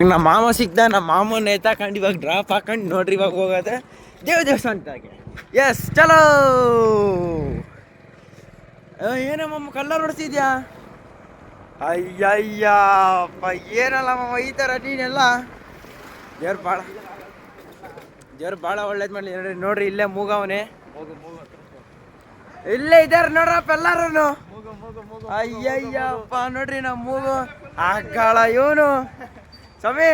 ನಮ್ಮ ಮಾಮ ಸಿಗ್ದ ನಮ್ಮ ಮಾಮನ ಎತ್ತಾಕೊಂಡು ಇವಾಗ ಡ್ರಾಪ್ ಹಾಕೊಂಡು ನೋಡ್ರಿ ಇವಾಗ ಹೋಗೋದೆ. ದೇವ ದೇವಸ್ಥಾನದಾಗೆ ಎಸ್ ಚಲೋ! ಏನೋ ಮಮ್ಮ ಕಲ್ಲರ್ ಹೊಡ್ಸಿದ್ಯಾ? ಅಯ್ಯಯ್ಯಪ್ಪ ಏನಲ್ಲ ಮಮ್ಮ ಈ ಥರ ನೀನೆಲ್ಲ? ದೇವ್ರು ಭಾಳ ದೇವ್ರು ಭಾಳ ಒಳ್ಳೇದು ಮಾಡಲಿ. ನೋಡ್ರಿ ನೋಡ್ರಿ, ಇಲ್ಲೇ ಮೂಗವನೇ ಇಲ್ಲೇ ಇದ್ದಾರೆ ನೋಡ್ರಪ್ಪ ಎಲ್ಲಾರು ಅಯ್ಯಯ್ಯಪ್ಪ ನೋಡ್ರಿ ನಮ್ಮ ಮೂಗು. ಆಗಳ ಇವನು. ಸಮಿ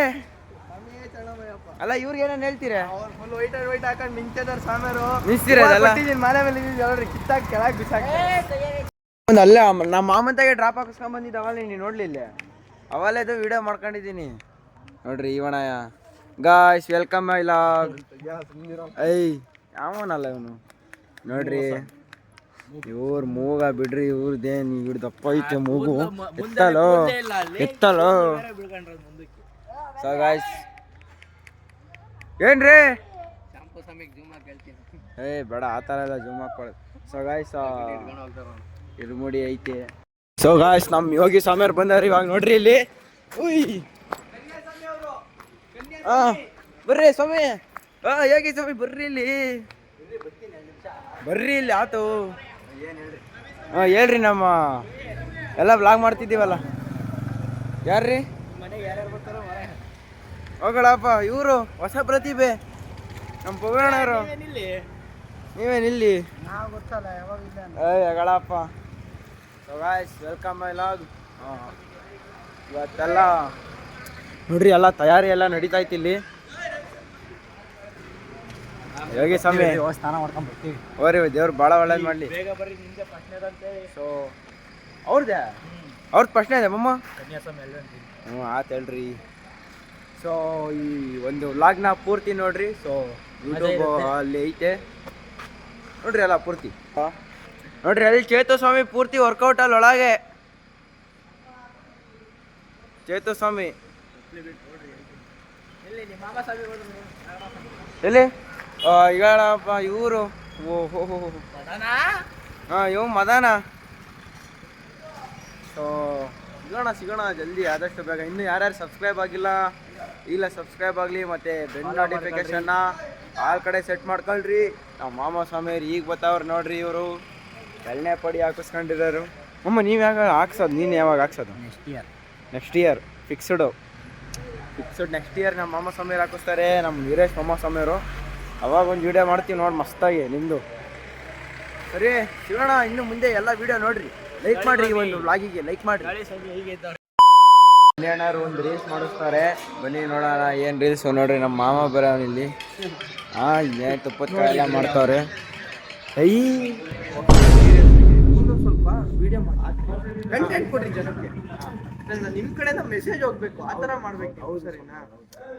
ಅಲ್ಲ ಇವ್ರಿಗೆ ಏನೇನು ಹೇಳ್ತೀರ? ಫುಲ್ ವೈಟ್ ಅಂಡ್ ವೈಟ್ ಹಾಕೊಂಡು ನಿಂತಿದ್ದಾರೆ ಸಾಮೇರು ನಿಲ್ಸ್ತೀರ ಅದೆಲ್ಲ? ಮನೆ ಮೇಲೆ ಇದ್ದಿದ್ದು ನೋಡ್ರಿ ಕಿತ್ತಾಕ್ ಕೆಳಗೆ ಬಿಸಾಕಿ ಒಂದು ಅಲ್ಲೇ ನಮ್ಮ ಮಾಮಂತಾಗೆ ಡ್ರಾಪ್ ಹಾಕಿಸ್ಕೊಂಡ್ ಬಂದಿದ್ದ ಅವಲ್ಲ ನೀನು ನೋಡ್ಲಿಲ್ಲ ಅವಲ್ಲೇ ಇದು ವಿಡಿಯೋ ಮಾಡ್ಕೊಂಡಿದ್ದೀನಿ. ನೋಡ್ರಿ ಇವಣಯ್ಯ. ಗಾಯ್ಸ್ ವೆಲ್ಕಮ್ ಲಾಗ್ ಐ ಯಾವನಲ್ಲ ಇವನು? ನೋಡ್ರಿ ಇವ್ರ ಮೂಗ ಬಿಡ್ರಿ ಇವ್ರದ್ದೇನ್ ಇವ್ರದಪ್ಪ ಐತೆ ಮೂಗು. ಎತ್ತಲೋ ಎತ್ತಲೋ. ಸೊ ಗಾಯ್ಸ್ ಏನ್ರಿ? ಏ ಬೇಡ ಆ ಥರ ಎಲ್ಲ ಜೂಮ್ ಹಾಕೊಳ್ಳೋದು ಸೊ ಗಾಯ್ಸ್ ಇರುಮುಡಿ ಐತೆ. ಸೊ ಗಾಯ್ಸ್ ನಮ್ಮ ಯೋಗಿ ಸ್ವಾಮಿಯವ್ರು ಬಂದವ್ರು ಇವಾಗ ನೋಡ್ರಿ ಇಲ್ಲಿ. ಉಯ್. ಹಾ ಬರ್ರಿ ಸ್ವಾಮಿ. ಹಾ ಯೋಗಿ ಸ್ವಾಮಿ ಬರ್ರಿ ಇಲ್ಲಿ. ಬರ್ರಿ ಇಲ್ಲಿ ಆತು. ಹಾ ಹೇಳ್ರಿ ನಮ್ಮ ಎಲ್ಲ ಬ್ಲಾಗ್ ಮಾಡ್ತಿದ್ದೀವಲ್ಲ. ಯಾರ್ರಿ? ಹೋಗಳಪ್ಪ ಇವರು ಹೊಸ ಪ್ರತಿಭೆ. ನಮ್ಮ ಪುರಾಣರು ನೀವೇನಿಲ್ಲಿ ನಾವು ಗೊತ್ತಲ್ಲ ಯಾವಾಗ ಇಲ್ಲ ಏಯ್ ಅಗಳಪ್ಪ so guys welcome my vlog ಇವತ್ತೆಲ್ಲ ನೋಡ್ರಿ ಎಲ್ಲ ತಯಾರಿ ಎಲ್ಲ ನಡೀತಾ ಐತಿ ಇಲ್ಲಿ. ಯೋಗಿ ಸ್ವಾಮಿ. ಸ್ನಾನ ಮಾಡ್ಕೊಂಡ್ಬರ್ತೀವಿ ಓರಿ ದೇವ್ರು ಭಾಳ ಒಳ್ಳೇದು ಮಾಡಲಿ. ಸೊ ಅವ್ರದ್ದೇ ಅವ್ರದ್ದು ಪ್ರಶ್ನೆ ಇದೆ ಮಮ್ಮ? ಕನ್ಯಾಸ್ವಾಮಿ ಹ್ಞೂ ಆತು ಹೇಳ್ರಿ. ಸೊ ಈ ಒಂದು ವ್ಲಾಗ್ನ ಪೂರ್ತಿ ನೋಡ್ರಿ. ಸೊ ಯೂಟ್ಯೂಬ್ ಅಲ್ಲಿ ಐತೆ. ನೋಡ್ರಿ ಅಲ್ಲ ಪೂರ್ತಿ. ನೋಡ್ರಿ ಅಲ್ಲಿ ಚೇತು ಸ್ವಾಮಿ ಪೂರ್ತಿ ವರ್ಕೌಟ್ ಅಲ್ಲಿ ಒಳಗೆ. ಚೇತು ಸ್ವಾಮಿ ಎಲ್ಲಿ ಈಗಳಪ್ಪ ಇವರು? ಹಾಂ ಇವ್ ಮದಾನ? ಸೊ ಸಿಗೋಣ ಸಿಗೋಣ ಜಲ್ದಿ. ಆದಷ್ಟು ಬೇಗ. ಇನ್ನು ಯಾರ್ಯಾರು ಸಬ್ಸ್ಕ್ರೈಬ್ ಆಗಿಲ್ಲ ಇಲ್ಲ ಸಬ್ಸ್ಕ್ರೈಬ್ ಆಗಲಿ ಮತ್ತು ಬೆಲ್ ನೋಟಿಫಿಕೇಶನ್ನ ಆಲ್ ಕಡೆ ಸೆಟ್ ಮಾಡ್ಕೊಳ್ರಿ. ನಮ್ಮ ಮಾಮ ಸ್ವಾಮಿಯವ್ರು ಈಗ ಬರ್ತಾವ್ರು ನೋಡ್ರಿ ಇವರು. ಎಳ್ಳೆ ಪಡಿ ಹಾಕಿಸ್ಕೊಂಡಿರೋರು. ಅಮ್ಮ ನೀವು ಯಾವಾಗ ಹಾಕ್ಸೋದು? ನೀನು ಯಾವಾಗ ಹಾಕ್ಸೋದು? Next year next year fixed fixed next year ನಮ್ಮ ಮಾಮ ಸ್ವಾಮಿಯವ್ರು ಹಾಕಿಸ್ತಾರೆ. ನಮ್ಮ ವೀರೇಶ್ ಮಾಮ ಸ್ವಾಮಿಯವರು. ಅವಾಗ ಒಂದು ವಿಡಿಯೋ ಮಾಡ್ತೀವಿ ನೋಡಿ ಮಸ್ತಾಗಿ ನಿಮ್ಮದು ಸರಿ ಸಿಗೋಣ ಇನ್ನು ಮುಂದೆ ಎಲ್ಲ ವಿಡಿಯೋ ನೋಡಿರಿ. ಲೈಕ್ ಮಾಡಿರಿ ಒಂದು ಲಾಗಿಗೆ ಲೈಕ್ ಮಾಡ್ರಿ. ಇದ್ದಾರೆ ಒಂದು ರೀಲ್ಸ್ ಮಾಡಿಸ್ತಾರೆ. ಬನ್ನಿ ನೋಡೋಣ ಏನು ರೀಲ್ಸ್ ನೋಡ್ರಿ ನಮ್ಮ ಮಾಮ ಬರೋನು ಇಲ್ಲಿ. ಹಾಂ ಏನು ತುಪ್ಪದ ಎಲ್ಲ ಮಾಡ್ತಾವ್ರೆ. ಐ. ಸ್ವಲ್ಪ ವಿಡಿಯೋ ಮಾಡಿ. ನಿಮ್ಮ ಕಡೆಯಿಂದ ಮೆಸೇಜ್ ಹೋಗ್ಬೇಕು. ಆ ಥರ ಮಾಡ್ಬೇಕು ಹೌದು ಸರಿನಾ?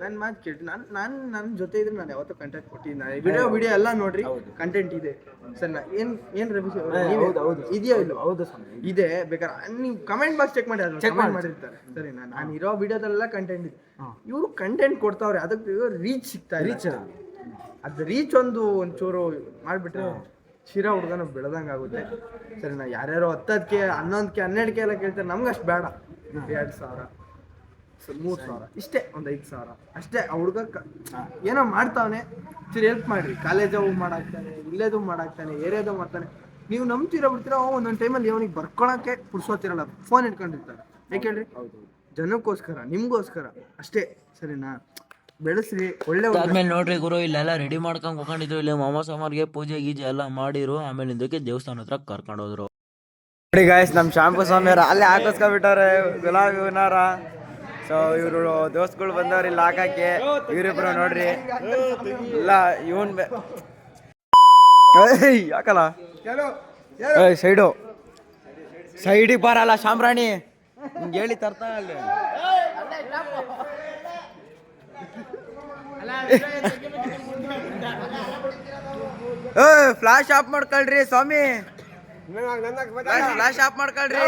ನನ್ನ ಮಾತು ಕೇಳಿ ನಾನು ನಾನು ನನ್ನ ಜೊತೆ ಇದ್ರೆ ನಾನು ಯಾವತ್ತೂ ಕಂಟೆಂಟ್ ಕೊಟ್ಟಿದ್ದೀನಿ ವಿಡಿಯೋ ವಿಡಿಯೋ ಎಲ್ಲ ನೋಡ್ರಿ ಕಂಟೆಂಟ್ ಇದೆ. ಸರ್ ಏನು ಏನು ಹೌದು, ಹೌದು. ಇದೆಯೋ ಇಲ್ಲ ಹೌದು ಇದೆ ಬೇಕಾದ್ರೆ ನೀವು ಕಮೆಂಟ್ ಬಾಕ್ಸ್ ಚೆಕ್ ಮಾಡಿ ಚೆಕ್ ಮಾಡಿರ್ತಾರೆ. ಸರಿನಾ? ನಾನು ಇರೋ ವಿಡಿಯೋದಲ್ಲೆಲ್ಲ ಕಂಟೆಂಟ್ ಇದೆ. ಇವರು ಕಂಟೆಂಟ್ ಕೊಡ್ತಾವ್ರೆ ಅದಕ್ಕೆ ರೀಚ್ ಸಿಗ್ತಾ ರೀಚ್ ಅದು ರೀಚ್ ಒಂದು ಒಂಚೂರು ಮಾಡಿಬಿಟ್ರೆ ಶಿರಾ ಹುಡುಗನ ಬೆಳೆದಂಗೆ ಆಗುತ್ತೆ ಸರಿ ನಾ ಯಾರ್ಯಾರೋ ಹತ್ತದಕ್ಕೆ ಹನ್ನೊಂದಕ್ಕೆ ಹನ್ನೆರಡಕ್ಕೆ ಎಲ್ಲ ಕೇಳ್ತಾರೆ. ನಮ್ಗೆ ಅಷ್ಟು ಬೇಡ. ಎರಡು ಸಾವಿರ. ಮೂರು ಸಾವಿರ. ಇಷ್ಟೇ ಒಂದು ಐದು ಸಾವಿರ. ಅಷ್ಟೇ ಆ ಹುಡುಗ ಏನೋ ಮಾಡ್ತಾವನೆ. ಸರಿ ಹೆಲ್ಪ್ ಮಾಡ್ರಿ. ಕಾಲೇಜ್ ಹೋಗಿ ಮಾಡಾಕ್ತಾನೆ ಇಲ್ಲೇದು ಮಾಡಾಕ್ತಾನೆ ಏರಿಯಾದು ಮಾಡ್ತಾನೆ. ನೀವು ನಂಬ್ತೀರ ಬಿಡ್ತೀರ ಅವ ಒಂದೊಂದು ಟೈಮಲ್ಲಿ ಅವನಿಗೆ ಬರ್ಕೊಳಕ್ಕೆ ಪುರ್ಸೋತಿರಲ್ಲ ಫೋನ್ ಇಟ್ಕೊಂಡಿರ್ತಾರೆ. ಯಾಕೆ ಹೇಳ್ರಿ? ಜನಕ್ಕೋಸ್ಕರ ನಿಮ್ಗೋಸ್ಕರ. ಅಷ್ಟೇ. ಸರಿನಾ? ಬೆಳೆಸ್ರಿ. ಒಳ್ಳೆ. ಆದ್ಮೇಲೆ ನೋಡ್ರಿ ಗುರು ಇಲ್ಲೆಲ್ಲ ರೆಡಿ ಮಾಡ್ಕೊಂಡು ಹೋಗ್ಕೊಂಡಿದ್ರು ಇಲ್ಲಿ ಮಾಮ ಸಾಮಾರ್ಗೆ ಪೂಜೆ ಗೀಜೆ ಎಲ್ಲ ಮಾಡಿರು. ಆಮೇಲೆ ಇದಕ್ಕೆ ದೇವಸ್ಥಾನ ಹತ್ರ ಕರ್ಕೊಂಡು ಹೋದ್ರು. ನೋಡಿ ಗಾಯ್ಸ್ ನಮ್ಮ ಶಾಂಪು ಸ್ವಾಮಿಯವ್ರು ಅಲ್ಲೇ ಹಾಕಿಸ್ಕೊಬಿಟ್ಟವ್ರೆ ಗುಲಾಬಿ ಹೂನಾರ ಸೊ ಇವರು ದೋಸ್ತ್ಗಳು ಬಂದವ್ರು ಇಲ್ಲಿ ಹಾಕಕ್ಕೆ. ಇವರಿಬ್ರು ನೋಡ್ರಿ. ಇಲ್ಲ, ಇವನ್ ಯಾಕಲ್ಲ? ಸೈಡು. ಸೈಡಿಗೆ ಬರಲ್ಲ ಶಾಮ್ರಾಣಿ ನಿಂಗೆ ಹೇಳಿ ತರ್ತಾ ಅಲ್ಲಿ ಫ್ಲಾಶ್ ಆಫ್ ಮಾಡ್ಕೊಳ್ರಿ ಸ್ವಾಮಿ. ಫ್ಲಾಶ್ ಆಫ್ ಮಾಡ್ಕೊಳ್ರಿ.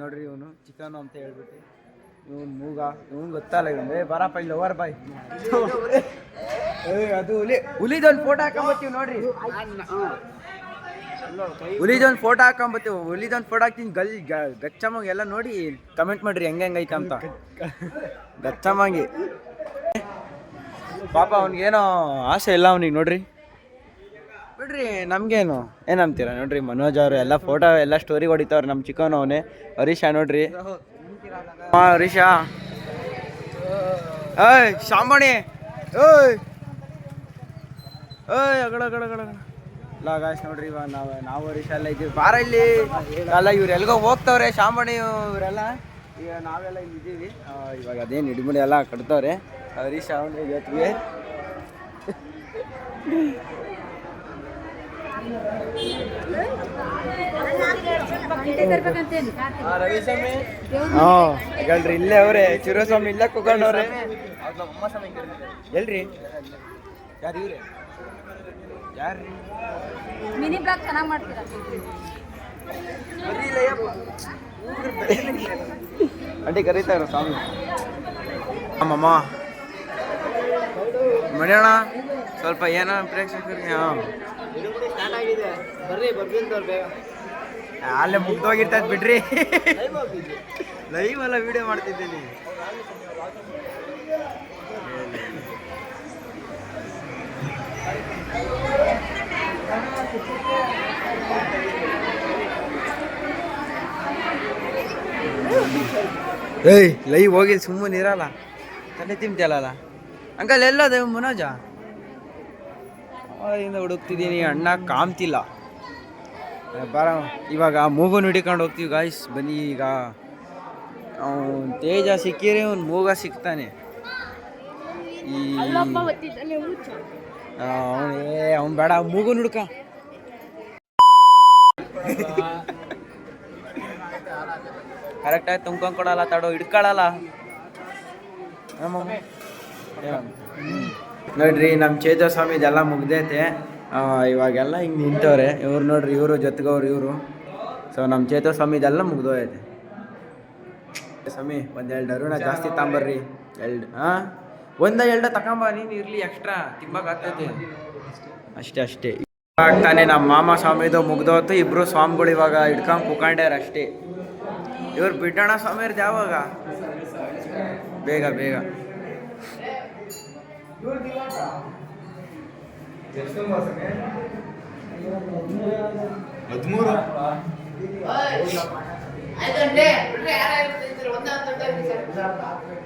ನೋಡ್ರಿ ಇವನು ಚಿಕನ್ ಅಂತ ಹೇಳ್ಬಿಟ್ಟು. ಇವನ್ ಮೂಗ ಇವನ್ ಗೊತ್ತಲ್ಲ ಇವನ್ ಏ ಬರಪ್ಪ ಇಲ್ಲಿ ಓವರ್ ಬಾಯ್. ಅದು ಹುಲಿ. ಹುಲಿದೊಂದು ಫೋಟೋ ಹಾಕೊಂಬತ್ತೀವಿ ನೋಡ್ರಿ. ಹುಲಿದೊಂದು ಫೋಟೋ ಹಾಕೊಂಬತ್ತಿ, ಹುಲಿದೊಂದು ಫೋಟೋ ಹಾಕ್ತೀನಿ, ಗಲ್ ಗಚ್ಚಮ್ಮಂಗೆ ಎಲ್ಲ ನೋಡಿ ಕಮೆಂಟ್ ಮಾಡ್ರಿ ಹೆಂಗೆ ಹೆಂಗೈತೆ ಅಂತ. ಗಚ್ಚಮ್ಮಂಗಿ ಪಾಪ ಅವ್ನಿಗೇನೋ ಆಸೆ ಇಲ್ಲ ಅವ್ನಿಗೆ ನೋಡ್ರಿ. ಬಿಡ್ರಿ, ನಮ್ಗೇನು, ಏನಂತೀರ ನೋಡ್ರಿ, ಮನೋಜ್ ಅವರು ಎಲ್ಲ ಫೋಟೋ ಎಲ್ಲ ಸ್ಟೋರಿ ಹೊಡಿತಾವ್ರೆ ನಮ್ಮ ಚಿಕ್ಕವನು ಅವನೇ. ಹರೀಶ ನೋಡ್ರಿ. ಹಾಂ ಹರೀಶ. ಏಯ್ ಶಾಂಬಣಿ ಏಯ್. ಏಯ್ ಅಗಡ ಅಗಡ ಅಗಡ. ಅಗಡ. ಗಾಯ್ಸ್ ನೋಡ್ರಿ ಇವಾಗ ನಾವು ನಾವು ಎಲ್ಲ ಇದ್ದೀವಿ. ಬಾರ ಇಲ್ಲಿ. ಅಲ್ಲ ಇವ್ರು ಎಲ್ಗೋ ಹೋಗ್ತವ್ರೆ ಶಾಂಬಣಿ ಇವರೆಲ್ಲ. ಈಗ ನಾವೆಲ್ಲ ಇಲ್ಲಿ ಇದ್ದೀವಿ. ಇವಾಗ ಅದೇನು ಇಡ್ಮುಡಿ ಎಲ್ಲ ಕಟ್ತವ್ರೆ. ಹರೀಶ್ ಅವನ್ರಿ ಜೊತೆಗೆ. ಹಾ ಇಲ್ಲೇ ಅವ್ರೆ. ಚಿರಸ್ವಾಮಿ ಇಲ್ಲೇ ಕುಕೊಂಡವ್ರೆ ಎಲ್ರಿ? ಯಾರು ಇವ್ರೆ? ಮಿನಿ ಬ್ಲಾಗ್ ಚೆನ್ನಾಗಿ ಮಾಡ್ತೀರಾ? ಅಂಟಿ ಕರೀತಾರ ಸ್ವಾಮಿ ಅಮ್ಮಮ್ಮ ಮಡಿಯೋಣ ಸ್ವಲ್ಪ ಏನೋ ಪ್ರೇಕ್ಷಕರಿಗೆ ಹಾಂ ಅಲ್ಲೇ ಮುಗ್ದೋಗಿರ್ತದ ಬಿಡ್ರಿ. ಲೈವ್ ಎಲ್ಲ ವಿಡಿಯೋ ಮಾಡ್ತಿದ್ದೀನಿ. ಏಯ್ ಲೈವ್ ಹೋಗಿ ಸುಮ್ಮನೆ ಇರಲ್ಲ. ತಲೆ ತಿಂತಲ್ಲ ಅಂಕಲ್ ಎಲ್ಲೋದೆ ಮನೋಜ? ಅವಾಗಿಂದ ಹುಡುಕ್ತಿದ್ದೀನಿ ಅಣ್ಣ ಕಾಮ್ತಿಲ್ಲ. ಬರ ಇವಾಗ ಮೂಗು ಹಿಡಿಕೊಂಡು ಹೋಗ್ತೀವಿ ಗಾಯ್ಸ್ ಬನ್ನಿ ಈಗ. ಅವ್ನು ತೇಜ ಸಿಕ್ಕಿರಿ ಅವ್ನು ಮೂಗ ಸಿಗ್ತಾನೆ ಈ ಅವನು ಏ ಅವ್ನು ಬೇಡ ಮೂಗು ಹುಡ್ಕ. ಕರೆಕ್ಟಾಗಿ ತುಂಬ್ಕೊಂಡ್ ಕೊಡಲ್ಲ ತಡೋ ಹಿಡ್ಕೊಳಲ್ಲ. ನೋಡ್ರಿ ನಮ್ಮ ಚೇತ ಸ್ವಾಮಿದೆಲ್ಲ ಮುಗ್ದೈತೆ. ಆ, ಇವಾಗೆಲ್ಲ ಹಿಂಗೆ ನಿಂತವ್ರೆ. ಇವ್ರು ನೋಡ್ರಿ ಇವರು ಜೊತೆಗವ್ರು ಇವರು. ಸೊ ನಮ್ಮ ಚೇತ ಸ್ವಾಮಿದೆಲ್ಲ ಮುಗ್ದೋಯ್ತೆ. ಸ್ವಾಮಿ ಒಂದು ಎರಡು ಅರುಣ ಜಾಸ್ತಿ ತಗೊಂಬರ್ರಿ ಎರಡು ಹಾಂ ಒಂದ ಎರಡ ತಗೊಂಬ ನೀನು ಇರಲಿ ಎಕ್ಸ್ಟ್ರಾ ತಿಂಬಕ್ಕಾಗ್ತೈತೆ ಅಷ್ಟೇ ಅಷ್ಟೇ. ಇವಾಗ ತಾನೇ ನಮ್ಮ ಮಾಮ ಸ್ವಾಮಿದು ಮುಗ್ದೋತು ಇಬ್ರು ಸ್ವಾಮಿಗಳು ಇವಾಗ ಹಿಡ್ಕೊಂಡು ಕುಕೊಂಡ್ಯಾರ ಅಷ್ಟೇ. ಇವ್ರು ಬಿಟ್ಟಣ ಸ್ವಾಮಿಯರ್ದು ಯಾವಾಗ? ಬೇಗ ಬೇಗ.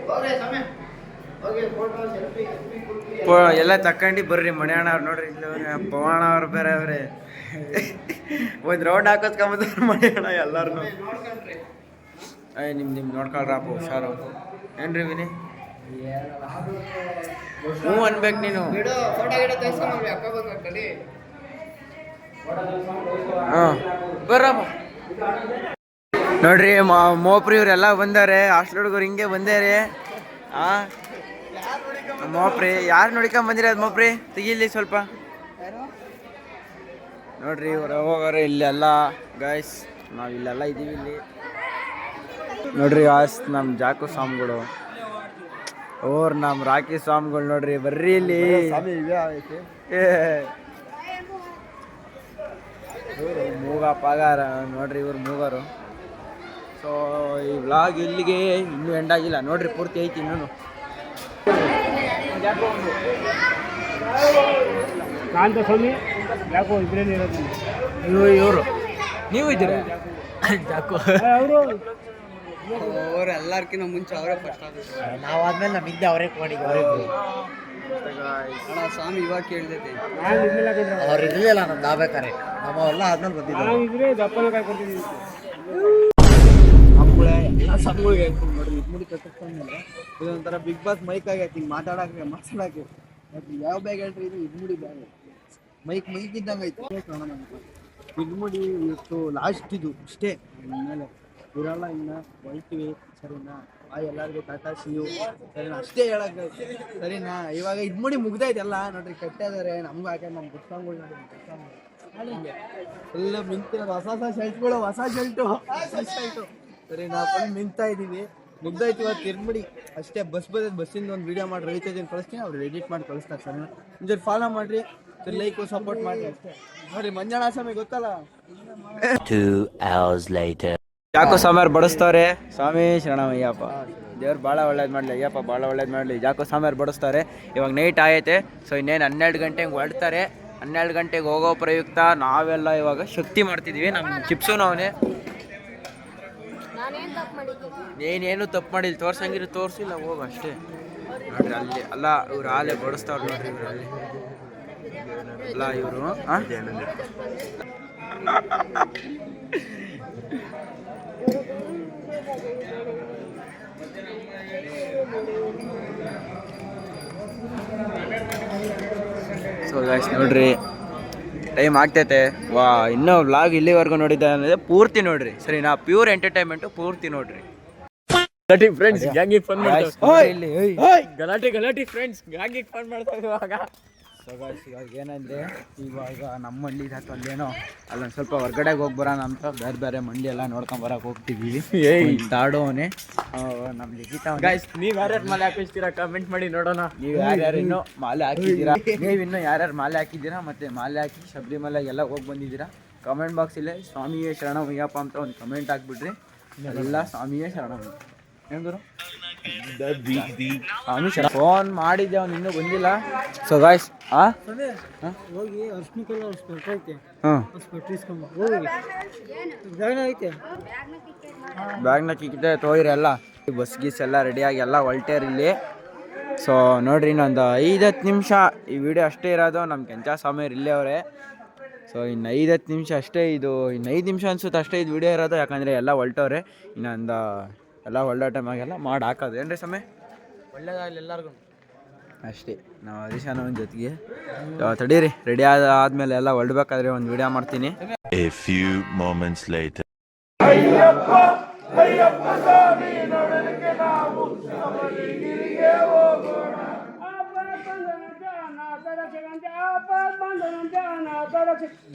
ಪೊ ಎಲ್ಲ ತಕ್ಕಂಡು ಬರ್ರಿ ಮಣ್ಯಾಣ ಅವ್ರು ನೋಡ್ರಿ ಇಲ್ಲಿ ಪವಾಣ ಅವ್ರು ಬೇರೆ ಅವ್ರೆ. ಒಂದು ರೌಂಡ್ ಹಾಕೋತ್ಕೊಂಬಂದ್ರೆ ಮಣಿಯಣ್ಣ ಎಲ್ಲಾರು ಅಯ್ಯ ನಿಮ್ ನಿಮ್ ನೋಡ್ಕೊಳ್ರಪ್ಪ ಹುಷಾರು ಏನ್ರಿ ವಿನಿ? ಹ್ಞೂ ಅನ್ಬೇಕು ನೀನು. ಹಾಂ ಬರ್ರಪ್ಪ ನೋಡ್ರಿ ಮೋಪ್ರಿ ಇವರೆಲ್ಲ ಬಂದಾರೆ ಹಾಸ್ಟೆಲ್ ಹುಡುಗರು ಹಿಂಗೆ ಬಂದಾರೆ. ಆ ಮೋಪ್ರಿ ಯಾರು ನೋಡಿಕೊಂಡ್ ಬಂದಿರ ಅದು ಮೋಪ್ರಿ? ತೆಗಿಲಿ ಸ್ವಲ್ಪ. ನೋಡ್ರಿ ಇವ್ರು ಹೋಗೋರು ಇಲ್ಲೆಲ್ಲ. ಗಾಯ್ಸ್ ನಾವು ಇಲ್ಲೆಲ್ಲ ಇದ್ದೀವಿ ಇಲ್ಲಿ. ನೋಡ್ರಿ ಗಾಯ್ಸ್ ನಮ್ಮ ಜಾಕು ಸ್ವಾಮಿಗಳು. ಓರ್ ನಮ್ಮ ರಾಕಿ ಸ್ವಾಮಿಗಳು ನೋಡ್ರಿ ಬರ್ರಿ ಇಲ್ಲಿ. ಮೂಗ ಪಾಗಾರ ನೋಡ್ರಿ ಇವ್ರು ಮೂಗರು. ಸೊ ಈ ವ್ಲಾಗ್ ಇಲ್ಲಿಗೆ ಇನ್ನೂ ಎಂಡ್ ಆಗಿಲ್ಲ. ನೋಡ್ರಿ ಪೂರ್ತಿ ಐತಿ ಇನ್ನೂ ಕಾಂತ ಸ್ವಾಮಿ ಯಾಕೋ ಇದ್ರೇನೆ ಇರೋದು? ಇವರು ಇವರು. ನೀವು ಇದ್ರೆ ಯಾಕೋ? ಅವರು. ಅವ್ರು ಎಲ್ಲಾರ್ಕಿಂತ ಮುಂಚೆ ಅವರೇ ಫಸ್ಟ್ ನಾವಾದ್ಮೇಲೆ ನಮ್ಮ ಹಿಂದೆ ಅವರೇ ಕೊಡಿಗೆ ಅವರೇ ಅಣ್ಣ ಸ್ವಾಮಿ ಇವಾಗ ಕೇಳಿದೈತೆ ನಾನು ಇರ್ಲಿಲ್ಲ ಕಣ್ರೀ. ಅವ್ರು. ಇರಲಿಲ್ಲ ನಮ್ದು ಆಗ್ಬೇಕಾರೆ ನಮ್ಮವೆಲ್ಲ ಆದ್ಮೇಲೆ ಬಂದಿದ್ದು ನಾನು ಇದ್ರೆ ದಪ್ಪನ ಕಾಯಿ ಕೊಡ್ತೀನಿ ಇದೊಂಥರ ಬಿಗ್ ಬಾಸ್ ಮೈಕ್ ಆಗೈತಿ ಹಿಂಗೆ ಮಾತಾಡಕ್ಕೆ ಮಾತಾಡಕ್ಕೆ. ಯಾವ ಬ್ಯಾಗ್ ಹೇಳ್ರಿ ಇದು? ಇದ್ಮುಡಿ ಬ್ಯಾಗ್ ಮೈಕ್ ಮೈಕ್ ಇದ್ದಂಗೆ ಐತಿ ಇದ್ಮುಡಿ ಇವತ್ತು ಲಾಸ್ಟ್ ಇದು ಇಷ್ಟೇ. ಆಮೇಲೆ ಇರಲ್ಲ ಇನ್ನ ಹೊಯ್ತೀವಿ ಸರಿನಾ? ಆ ಎಲ್ಲರಿಗೂ ಟಾಟಾ ಸಿಯು ಸರಿನಾ? ಅಷ್ಟೇ ಹೇಳಕ್ ಸರಿನಾ? ಇವಾಗ ಇದ್ಮುಡಿ ಮುಗ್ದೈತೆಲ್ಲ ನೋಡ್ರಿ, ಕಟ್ಟಿದಾರೆ. ನಮ್ಗೆ ಹಾಕೆ ನಮ್ಮ ಪುಸ್ತಕಗಳು ನೋಡಿ ಎಲ್ಲ ಮಿಂತಿರೋದು ಹೊಸ ಹೊಸ ಶರ್ಟ್ಗಳು ಹೊಸ ಶರ್ಟು ಹೊಸ ಶರ್ಟು ಸರಿ ನಾವು ಫುಲ್ ಮಿಂತಾ ಇದೀವಿ. ಮುಗ್ದೋಯ್ತು ಇವತ್ತು ಇರ್ಬಿಡಿ. ಅಷ್ಟೇ ಬಸ್ ಬರೋದು ಬಸ್ಸಿಂದ ಒಂದು ವಿಡಿಯೋ ಮಾಡಿ ರವಿಚಂದ್ರನ್ ಕಳಿಸ್ತೀನಿ ಅವ್ರು ಎಡಿಟ್ ಮಾಡಿ ಕಳಿಸ್ತಾರೆ ಸರ್. ಮುಂಚೆ ಫಾಲೋ ಮಾಡಿರಿ ಲೈಕ್ ಸಪೋರ್ಟ್ ಮಾಡಿ ಅಷ್ಟೇ ನೋಡಿ ಮಂಜಾಳ ಸ್ವಾಮಿ ಗೊತ್ತಲ್ಲ? ಯಾಕೋ ಸಾಮಾರ್ ಬಡಿಸ್ತಾರೆ ಸ್ವಾಮಿ ಶರಣಮಯ್ಯಪ್ಪ. ದೇವ್ರು ಭಾಳ ಒಳ್ಳೇದು ಮಾಡಲಿ ಅಯ್ಯಪ್ಪ ಭಾಳ ಒಳ್ಳೇದು ಮಾಡಲಿ. ಯಾಕೋ ಸ್ವಾಮಿಯವ್ರು ಬಡಿಸ್ತಾರೆ ಇವಾಗ ನೈಟ್ ಆಯ್ತೆ ಸೊ ಇನ್ನೇನು ಹನ್ನೆರಡು ಗಂಟೆಗೆ ಹೊರಡ್ತಾರೆ. ಹನ್ನೆರಡು ಗಂಟೆಗೆ ಹೋಗೋ ಪ್ರಯುಕ್ತ ನಾವೆಲ್ಲ ಇವಾಗ ಶಕ್ತಿ ಮಾಡ್ತಿದ್ದೀವಿ ನಮ್ಮ ಚಿಪ್ಸು ನಾವೇ ನಾನೇನ್ ತಪ್ಪು ಮಾಡಿಲ್ಲ ತೋರ್ಸಂಗಿರು ತೋರಿಸಿಲ್ಲ, ಹೋಗು ಅಷ್ಟೇ. ನೋಡ್ರಿ ಅಲ್ಲಿ, ಅಲ್ಲ, ಇವ್ರು ಆಲೆ ಬಡಿಸ್ತಾವ್ರು ನೋಡ್ರಿ ಇವ್ರು ಅಲ್ಲಿ. ಅಲ್ಲ, ಇವರು ಸೊ ಗಾಯ್ಸ್ ನೋಡ್ರಿ. ಟೈಮ್ ಆಗ್ತೈತೆ. ವಾ ಇನ್ನೂ ವ್ಲಾಗ್ ಇಲ್ಲಿವರೆಗೂ ನೋಡಿದ್ದೆ ಅಂದರೆ ಪೂರ್ತಿ ನೋಡ್ರಿ. ಸರಿ ನಾ ಪ್ಯೂರ್ ಎಂಟರ್ಟೈನ್ಮೆಂಟು ಪೂರ್ತಿ ನೋಡ್ರಿ. ಗಲಾಟಿ ಫ್ರೆಂಡ್ಸ್ ಗ್ಯಾಂಗಿಗೆ ಫೋನ್ ಮಾಡ್ತಾರೆ ಗಲಾಟಿ ಗಲಾಟಿ ಏಯ್. ಗಲಾಟೆ ಗಲಾಟೆ ಫ್ರೆಂಡ್ಸ್ ಗ್ಯಾಂಗಿಗೆ ಫೋನ್ ಮಾಡ್ತಾ ಇವಾಗ. Guys, ಇವಾಗ ಏನಂದ್ರೆ ಇವಾಗ ನಮ್ಮ ಮಂಡಿ ಅಥವಾ ಅಲ್ಲೇನೋ ಅಲ್ಲೊಂದು ಸ್ವಲ್ಪ ಹೊರ್ಗಡೆಗೆ ಹೋಗಿ ಬರೋಣ ಅಂತ ಬೇರೆ ಬೇರೆ ಮಂಡಿ ಎಲ್ಲ ನೋಡ್ಕೊಂಡು ಬರಕ್ ಹೋಗ್ತೀವಿ. ತಾಡೋನೆ ನಮ್ಮ ಲಿಖಿತ ಗಾಯ್ಸ್ ನೀವು ಯಾರ್ಯಾರು ಮಾಲೆ ಹಾಕಿಸ್ತೀರಾ? ಕಮೆಂಟ್ ಮಾಡಿ ನೋಡೋಣ. ನೀವು ಯಾರ್ಯಾರು ಇನ್ನೂ ಮಾಲೆ ಹಾಕಿದ್ದೀರಾ? ನೀವು ಇನ್ನೂ ಯಾರ್ಯಾರು ಮಾಲೆ ಹಾಕಿದ್ದೀರಾ? ಮತ್ತೆ ಮಾಲೆ ಹಾಕಿ ಶಬರಿಮಲೆಗೆಲ್ಲ ಹೋಗಿ ಬಂದಿದ್ದೀರಾ? ಕಮೆಂಟ್ ಬಾಕ್ಸ್ ಇಲ್ಲೇ ಸ್ವಾಮಿಯೇ ಶರಣಮಯ್ಯಪ್ಪ ಅಂತ ಒಂದು ಕಮೆಂಟ್ ಹಾಕ್ಬಿಟ್ರಿ. ಎಲ್ಲ ಸ್ವಾಮಿಯೇ ಶರಣಮಯ್ಯ ಶರಣ ಫೋನ್ ಮಾಡಿದ್ದೆ ಅವ್ನು ಇನ್ನೂ ಬಂದಿಲ್ಲ. ಸೊ ಗಾಯ್ಸ್ ಆ? ಹೋಗಿ ಅರ್ಶಿನ ಐತೆ. ಐತೆ? ಬ್ಯಾಗ್ನ ಕಿಕ್ಕಿದೆ ತೋಯ್ರಿ ಎಲ್ಲ. ಬಸ್ ಗೀಸ್ ಎಲ್ಲ ರೆಡಿಯಾಗಿ ಎಲ್ಲ ಹೊಲ್ಟೇರ್ ಇಲ್ಲಿ. ಸೊ ನೋಡ್ರಿ ಇನ್ನೊಂದು ಐದು ಹತ್ತು ನಿಮಿಷ. ಈ ವಿಡಿಯೋ ಅಷ್ಟೇ ಇರೋದು. ನಮ್ಮ ಕೆಂಚ ಸ್ವಾಮಿ ಇಲ್ಲೇ ಅವರೇ. ಸೊ ಇನ್ನು ಐದು ಹತ್ತು ನಿಮಿಷ ಅಷ್ಟೇ ಇದು ಇನ್ನು ಐದು ನಿಮಿಷ ಅನ್ಸುತ್ತೆ ಅಷ್ಟೇ ಇದು ವಿಡಿಯೋ ಇರೋದು. ಯಾಕಂದರೆ ಎಲ್ಲ ಹೊಲ್ಟವ್ರೆ. ಇನ್ನೊಂದು ಎಲ್ಲ ಹೊಲ್ಡೋ ಟೈಮಾಗೆಲ್ಲ ಮಾಡಿ ಹಾಕೋದು. ಏನ್ರಿ ಸಮಯ ಒಳ್ಳೇದಾಗಲಿ ಎಲ್ಲರಿಗೂ ಅಷ್ಟೇ ನಾವು ಹರೀಶನ ಒಂದು ಜೊತೆಗೆ ತಡೀರಿ ರೆಡಿ ಆದ ಆದ್ಮೇಲೆ ಎಲ್ಲ ಹೊರಡ್ಬೇಕಾದ್ರೆ ಒಂದು ವಿಡಿಯೋ ಮಾಡ್ತೀನಿ ಅಯ್ಯಪ್ಪ ಅಯ್ಯಪ್ಪ ಸ್ವಾಮಿ later.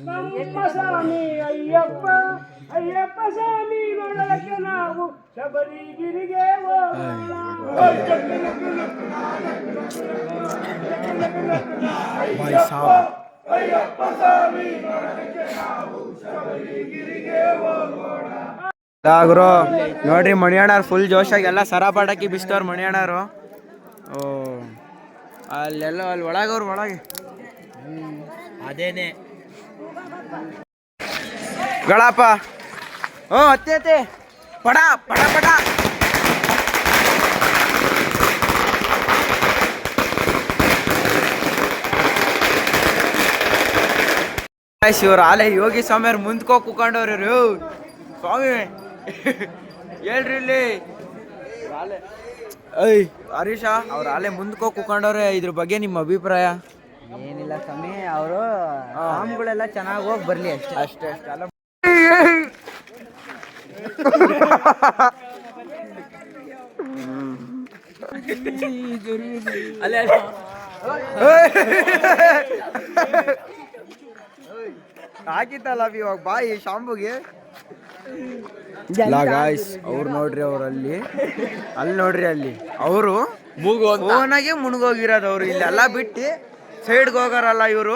ನಮ್ಮ ಸ್ವಾಮಿ ಅಯ್ಯಪ್ಪ ಅಯ್ಯಪ್ಪ ಸ್ವಾಮಿ ನೋಡಲಕ್ಕೆ ನಾವು ಶಬರಿಗಿರಿಗೆ ಗುರು ನೋಡ್ರಿ ಮಣಿಯಣ್ಣವ್ರು ಫುಲ್ ಜೋಶಾಗಿ ಎಲ್ಲ ಸರ ಪಟಾಕಿ ಬಿಸ್ತವ್ರು ಮಣಿಯಣ್ಣವ್ರು ಓ, ಅಲ್ಲೆಲ್ಲ, ಅಲ್ಲಿ ಒಳಗವ್ರು ಒಳಗೆ. ಅದೇನೆ. ಗಳಪ್ಪ. ಹ್ಞೂ ಅತ್ತೆ ಅತ್ತೆ. ಪಡ ಪಡ ಪಡ. ಇವ್ರು ಆಲೆ ಯೋಗಿ ಸ್ವಾಮಿಯವ್ರು ಮುಂದ್ಕೋ ಕುಕೊಂಡವ್ರಿ ಇವ್ರು. ಸ್ವಾಮಿ ಹೇಳ್ರಿ ಇಲ್ಲಿ. ಅಯ್ ಐ ಹರೀಶ ಅವ್ರು ಆಲೆ ಮುಂದ್ಕೋ ಕುಕೊಂಡವ್ರೆ ಇದ್ರ ಬಗ್ಗೆ ನಿಮ್ಮ ಅಭಿಪ್ರಾಯ? ಏನಿಲ್ಲ ಸ್ವಾಮಿ ಅವರು ಸ್ವಾಮಿಗಳೆಲ್ಲ ಚೆನ್ನಾಗಿ ಹೋಗಿ ಬರ್ಲಿ ಅಷ್ಟೇ. ಅಷ್ಟೇ ಅಷ್ಟೇ. ಅಲ್ಲ. ಹಾಕಿತ್ತಲ್ಲ ಇವಾಗ ಬಾಯಿ ಶಾಂಬುಗೆ? ಗಾಯ್ಸ್ ಅವ್ರು ನೋಡ್ರಿ ಅವ್ರು ಅಲ್ಲಿ ಅಲ್ಲಿ ನೋಡ್ರಿ ಅಲ್ಲಿ. ಅವರು ಫೋನಾಗೆ ಮುಣಗೋಗಿರೋದು ಅವರು ಇಲ್ಲೆಲ್ಲ ಬಿಟ್ಟು ಸೈಡ್ಗೆ ಹೋಗಾರಲ್ಲ ಇವರು?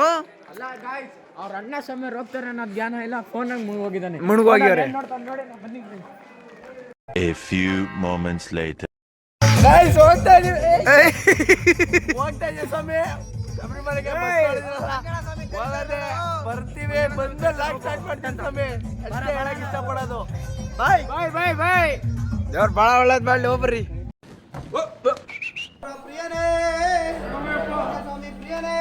ಅವ್ರ ಅಣ್ಣ ಸಮಯ ರೋಗ್ತಾರೆ ಅನ್ನೋ ಜ್ಞಾನ ಇಲ್ಲ ಫೋನಾಗ ಮುಳುಗೋಗಿದ್ದಾನೆ. ಮುಳುಗೋಗ್ಯಾರೆ A few moments later. Guys, ಹೋಗ್ತಾ ಇದೀವಿ. ಹೋಗ್ತಾ ಬರ್ತೀವಿ ಬಂದ ಲಾಕ್ ಸ್ಟಾರ್ಟ್ ಹೇಳಕ್ ಇಷ್ಟಪಡೋದು. ಬಾಯ್ ಬಾಯ್ ಬಾಯ್ ಬಾಯ್ ದೇವ್ರು ಭಾಳ ಒಳ್ಳೇದು ಪ್ರಿಯನೇ ಪ್ರಿಯನೇ.